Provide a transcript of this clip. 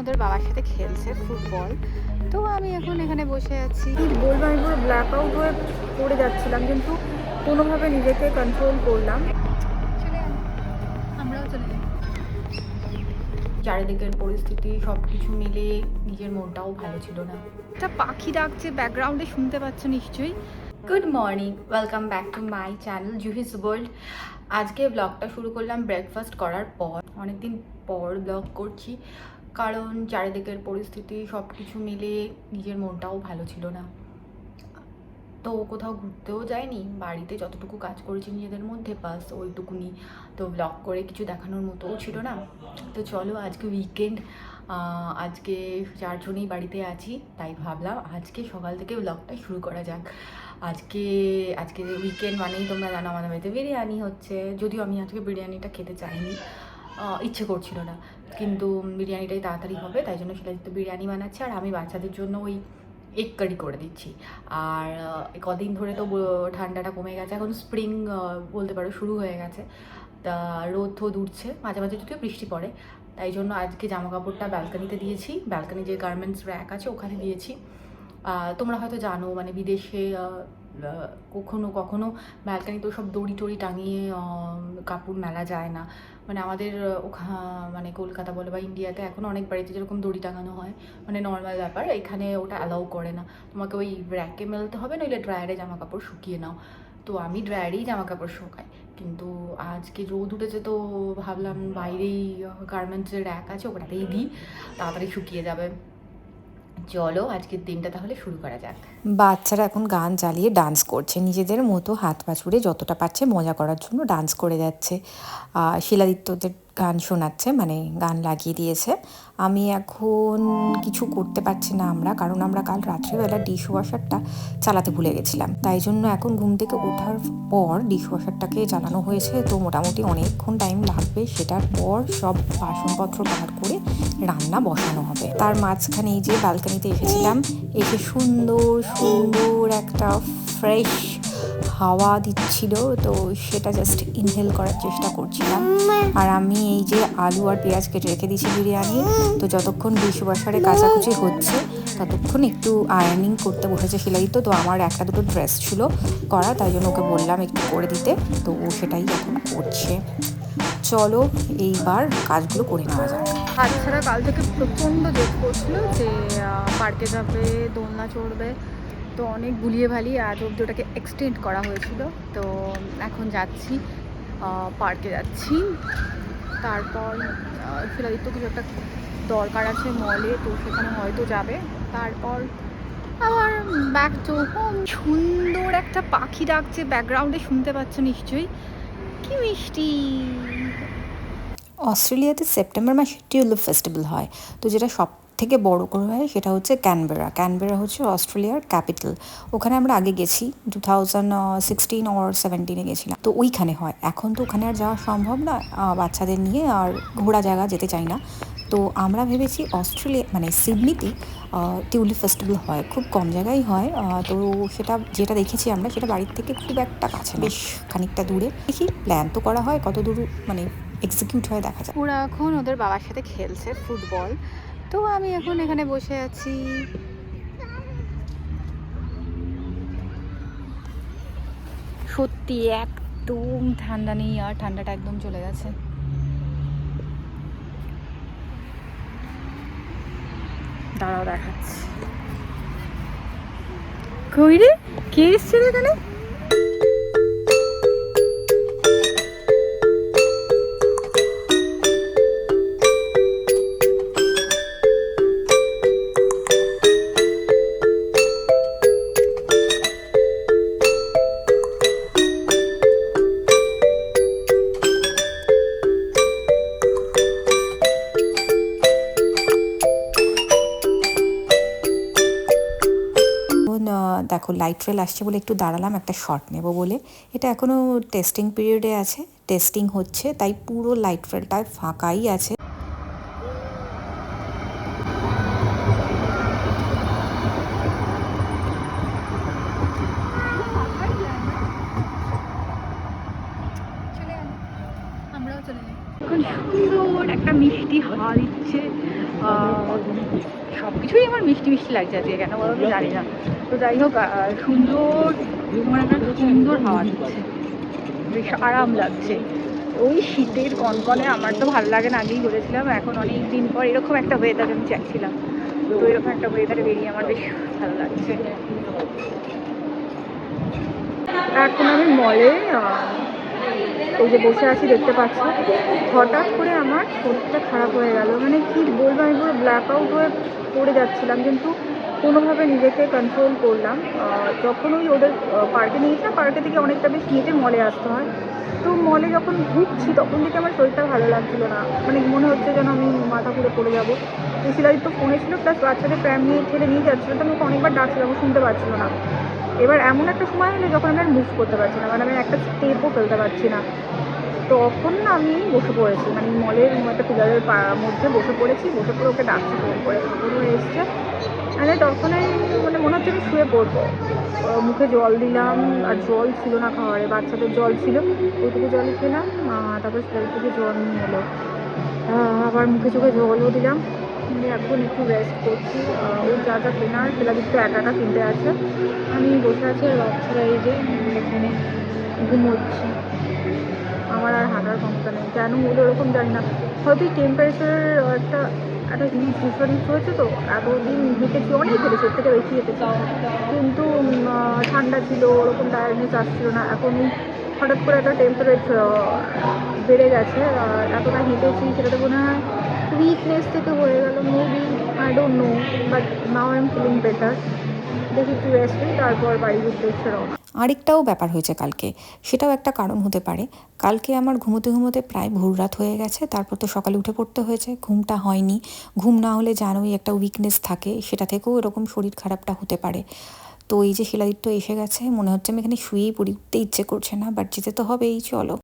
ওদের বাবার সাথে খেলছে ফুটবল। তো আমি এখন এখানে বসে আছি। বলব আমি পুরো ব্ল্যাক আউট হয়ে পড়ে যাচ্ছিলাম কিন্তু কোনোভাবে নিজেকে কন্ট্রোল করলাম। আমরাও চলে চারিদিকের পরিস্থিতি সব কিছু মিলিয়ে নিজের মনটাও ভালো ছিল না। একটা পাখি ডাকছে ব্যাকগ্রাউন্ডে শুনতে পাচ্ছ নিশ্চয়ই। Good morning welcome back to my channel Juhi's world আজকে ব্লগটা শুরু করলাম ব্রেকফাস্ট করার পর। অনেকদিন পর ব্লগ করছি। কারণ চারিদিকের পরিস্থিতি সব কিছু মিলে নিজের মনটাও ভালো ছিল না। তো কোথাও ঘুরতেও যায়নি বাড়িতে যতটুকু কাজ করেছি নিজেদের মধ্যে, বাস ওইটুকুনি। তো ব্লগ করে কিছু দেখানোর মতোও ছিল না। তো চলো আজকে উইকেন্ড আজকে চারজনেই বাড়িতে আছি, তাই ভাবলাম আজকে সকাল থেকে ব্লগটা শুরু করা যাক। আজকে আজকে উইকেন্ড মানেই তোমরা জানো আমাদের বাড়িতে বিরিয়ানি হচ্ছে। যদিও আমি আজকে বিরিয়ানিটা খেতে চাইনি ইচ্ছে করছিল না। কিন্তু বিরিয়ানিটাই তাড়াতাড়ি হবে, তাই জন্য সেটা বিরিয়ানি বানাচ্ছে, আর আমি বাচ্চাদের জন্য ওই এগ কারি করে দিচ্ছি। আর কদিন ধরে তো ঠান্ডাটা কমে গেছে, এখন স্প্রিং বলতে পারো শুরু হয়ে গেছে। তা রোদ থোদ উঠছে, মাঝে মাঝে যদিও বৃষ্টি পড়ে, তাই জন্য আজকে জামা কাপড়টা ব্যালকানিতে দিয়েছি ব্যালকানি যে গার্মেন্টস র্যাক আছে ওখানে দিয়েছি। তোমরা হয়তো জানো মানে বিদেশে কখনো কখনো ব্যালকানিতেও সব দড়ি টড়ি টাঙিয়ে কাপড় মেলা যায় না। মানে আমাদের ওখা মানে কলকাতা বলে বা ইন্ডিয়াতে এখন অনেক বাড়িতে যেরকম দড়ি টাঙানো হয় মানে নর্মাল ব্যাপার, এখানে ওটা অ্যালাউ করে না। তোমাকে ওই র্যাকে মেলতে হবে, নইলে ড্রায়ারে জামা কাপড় শুকিয়ে নাও। তো আমি ড্রায়ারেই জামা কাপড় শুকাই। কিন্তু আজকে রোদ উঠেছে তো ভাবলাম বাইরেই গার্মেন্টসের র্যাক আছে ওটাতেই দিই, তাড়াতাড়ি শুকিয়ে যাবে। চলো আজকের দিনটা তাহলে শুরু করা যাক। বাচ্চারা এখন গান চালিয়ে ডান্স করছে। নিজেদের মতো হাত পা ছুড়ে যতটা পারছে মজা করার জন্য ডান্স করে যাচ্ছে। শিলাদিত্যদের গান শোনাচ্ছে মানে গান লাগিয়ে দিয়েছে। আমি এখন কিছু করতে পারছি না আমরা, কারণ আমরা কাল রাত্রিবেলা ডিশ ওয়াশারটা চালাতে ভুলে গেছিলাম। তাই জন্য এখন ঘুম থেকে ওঠার পর ডিশ ওয়াশারটাকে চালানো হয়েছে। তো মোটামুটি অনেকক্ষণ টাইম লাগবে, সেটার পর সব বাসনপত্র বার করে রান্না বসানো হবে। তার মাঝখানে এই যে ব্যালকানিতে এসেছিলাম এসে সুন্দর সুন্দর একটা ফ্রেশ হাওয়া দিচ্ছিল, তো সেটা জাস্ট ইনহেল করার চেষ্টা করছিলাম। আর আমি এই যে আলু আর পেঁয়াজ কেটে রেখে দিয়েছি বিরিয়ানি, তো যতক্ষণ ডিশওয়াশারে কাচাকুচি হচ্ছে, ততক্ষণ একটু আয়রনিং করতে বসেছে সেলাই তো তো আমার একটা দুটো ড্রেস ছিল করা, তাই জন্য ওকে বললাম একটু করে দিতে, তো ও সেটাই এখন করছে। চলো এইবার কাজগুলো করে নেওয়া যাক। বাচ্চারা কাল থেকে প্রচণ্ড জেদ করছিল যে পার্কে যাবে, দোলনা চড়বে তো অনেক গুলিয়ে ভালিয়ে আজ অব্দি ওটাকে এক্সটেন্ড করা হয়েছিল। তো এখন যাচ্ছি পার্কে যাচ্ছি। তারপর শিলাদিত্য কিছু একটা দরকার আছে মলে তো সেখানে হয়তো যাবে। তারপর আবার ব্যাক টু সুন্দর একটা পাখি ডাকছে ব্যাকগ্রাউন্ডে শুনতে পাচ্ছ নিশ্চয়ই। কি মিষ্টি। অস্ট্রেলিয়াতে সেপ্টেম্বর মাসে টিউলিপ ফেস্টিভ্যাল হয়, তো যেটা সব থেকে বড় করে হয় সেটা হচ্ছে ক্যানবেরা। ক্যানবেরা হচ্ছে অস্ট্রেলিয়ার ক্যাপিটাল। ওখানে আমরা আগে গেছি টু থাউজেন্ড সিক্সটিন ওর সেভেন্টিনে গেছিলাম। তো ওইখানে হয়। এখন তো ওখানে আর যাওয়া সম্ভব না বাচ্চাদের নিয়ে আর ঘোরা জায়গা যেতে চাই না। তো আমরা ভেবেছি অস্ট্রেলিয়া মানে সিডনিতে টিউলিপ ফেস্টিভ্যাল হয়। খুব কম জায়গায় হয় তো সেটা, যেটা দেখেছি আমরা, সেটা বাড়ির থেকে খুব একটা কাছে বেশ খানিকটা দূরে। দেখি প্ল্যান তো করা হয়, কত দূর মানে এক্সিকিউট হয় দেখা যায় ওরা এখন ওদের বাবার সাথে খেলছে ফুটবল তো আমি এখন এখানে বসে আছি। সত্যি একদম ঠান্ডা নেই আর ঠান্ডাটা একদম চলে গেছে। দাঁড়াও দেখাচ্ছি। কই রে? কে এসছে এখানে? দেখো লাইট ট্রেল আসছে বলে একটু দাঁড়ালাম, একটা শট নেব বলে। এটা এখনও টেস্টিং পিরিয়ডে আছে টেস্টিং হচ্ছে, তাই পুরো লাইট ট্রেলটা ফাঁকাই আছে চলে গেল এখন সুন্দর একটা মিষ্টি হাওয়া দিচ্ছে। সব কিছুই আমার মিষ্টি মিষ্টি লাগছে আজকে, কেন বলো জানি না। তো যাই হোক সুন্দর সুন্দর হাওয়া দিচ্ছে। বেশ আরাম লাগছে। ওই শীতের কনকনে আমার তো ভালো লাগে না, আগেই বলেছিলাম, এখন অনেক দিন পর এরকম একটা ওয়েদার আমি চাইছিলাম। তো এরকম একটা ওয়েদারে বেরিয়ে আমার বেশ ভালো লাগছে। এখন আমি মলে এই যে বসে আছি, দেখতে পাচ্ছি। হঠাৎ করে আমার শরীরটা খারাপ হয়ে গেল। মানে কি বলব, আমি পুরো ব্ল্যাক আউট হয়ে পড়ে যাচ্ছিলাম, কিন্তু কোনোভাবে নিজেকে কন্ট্রোল করলাম। যখন ওই ওদের পার্কে নিয়ে নিয়েছিলাম পার্কে থেকে অনেকটা বেশ হেঁটে মলে আসতে হয়। তো মলে যখন ঢুকছি, তখন থেকে আমার শরীরটা ভালো লাগছিল না। মানে মনে হচ্ছে যেন আমি মাথা ঘুরে পড়ে যাব। তো শিলাদিত তো ফোনে ছিল প্লাস বাচ্চাদের প্র্যাম নিয়ে ঠেলে নিয়ে যাচ্ছিল, তো আমি অনেকবার ডাকছিলাম শুনতে পাচ্ছিল না। এবার এমন একটা সময় হলো যখন আমি আর মুভ করতে পারছি না মানে আমি একটা স্টেপও ফেলতে পারছি না। তখন না আমি বসে পড়েছি মানে মলের একটা পিলারের মধ্যে বসে পড়েছি, বসে পড়ে ওকে ডাকছি ফোন করে ফোন এসছে। মানে তখনই মানে মনে হচ্ছে আমি শুয়ে পড়ব। মুখে জল দিলাম, আর জল ছিল না খাওয়ারে, বাচ্চাদের জল ছিল। ওইটুকু জল খেলাম তারপর সেল থেকে জল নিয়ে এলো। আবার মুখে চোখে জলও দিলাম। দিয়ে এখন একটু রেস্ট করছি। ওর যা যা কেনার সেটা তো একা একা কিনতে আছে। আমি বসে আছি আর বাচ্চারা এই যে এখানে ঘুমোচ্ছি। আমার আর হাঁটার ক্ষমতা নেই। কেন হলো ওরকম জানি না। হয়তো টেম্পারেচারের একটা একটা হিউজ ডিফারেন্স হয়েছে তো। এতদিন হেঁটেছি, অনেক হেঁটেছি এর থেকে বেশি হেঁটেছি। কিন্তু ঠান্ডা ছিল, ওরকম টায়ার্ডনেস আসছিল না। এখন হঠাৎ করে একটা টেম্পারেচার বেড়ে গেছে। এতটা হেঁটেছি, সেটাতে মনে হয় উইকনেস থেকে হয়ে গেল maybe I don't know but now I am feeling better দেখি একটু রেস্ট নিই, তারপর বাড়ির উদ্দেশ্যে রওনা। আরেকটাও ব্যাপার হয়েছে কালকে, সেটাও একটা কারণ হতে পারে। কালকে আমার ঘুমোতে ঘুমোতে প্রায় ভোর রাত হয়ে গেছে, তারপর তো সকালে উঠে পড়তে হয়েছে, ঘুমটা হয়নি। ঘুম না হলে জানোই একটা উইকনেস থাকে, সেটা থেকেও এরকম শরীর খারাপটা হতে পারে। তো এই যে শিলাদিত্য এসে গেছে, মনে হচ্ছে আমি এখানে শুয়েই পড়ি উঠতে ইচ্ছে করছে না বাট যেতে তো হবেই, চলো।